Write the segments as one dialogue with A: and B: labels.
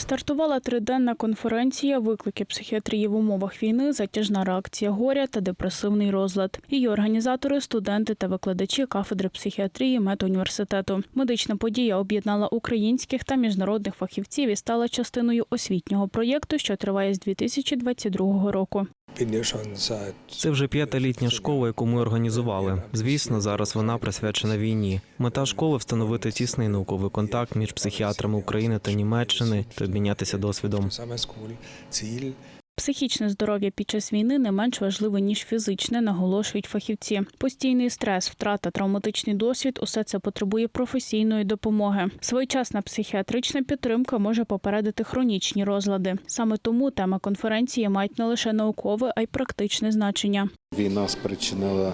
A: Стартувала триденна конференція Виклики психіатрії в умовах війни, затяжна реакція горя та депресивний розлад. Її організатори, студенти та викладачі кафедри психіатрії медуніверситету. Медична подія об'єднала українських та міжнародних фахівців і стала частиною освітнього проєкту, що триває з 2022 року.
B: Це вже п'ята літня школа, яку ми організували. Звісно, зараз вона присвячена війні. Мета школи встановити тісний науковий контакт між психіатрами України та Німеччини та обмінятися досвідом.
A: Психічне здоров'я під час війни не менш важливе ніж фізичне, наголошують фахівці. Постійний стрес, втрата, травматичний досвід усе це потребує професійної допомоги. Своєчасна психіатрична підтримка може попередити хронічні розлади. Саме тому тема конференції мають не лише наукове, а й практичне значення.
C: Війна спричинила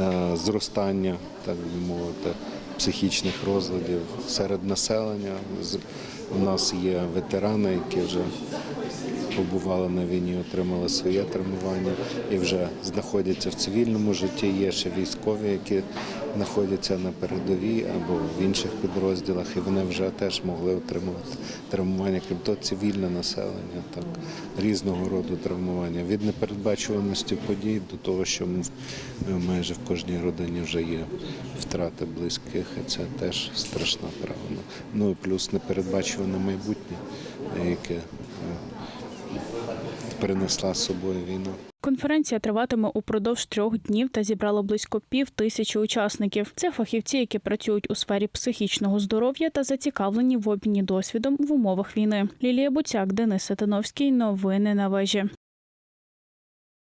C: е, зростання, так би мовити, психічних розладів серед населення. У нас є ветерани, які вже побували на війні, отримали своє травмування і вже знаходяться в цивільному житті. Є ще військові, які знаходяться на передовій або в інших підрозділах, і вони вже теж могли отримувати травмування. Крім того, цивільне населення, так різного роду травмування від непередбачуваності подій до того, що майже в кожній родині вже є втрати близьких, і це теж страшна травма. Ну і плюс непередбачуване майбутнє, яке е, принесла з собою війна.
A: Конференція триватиме упродовж трьох днів та зібрала близько пів тисячі учасників. Це фахівці, які працюють у сфері психічного здоров'я та зацікавлені в обміні досвідом в умовах війни. Лілія Буцяк, Денис Сатановський. Новини на вежі.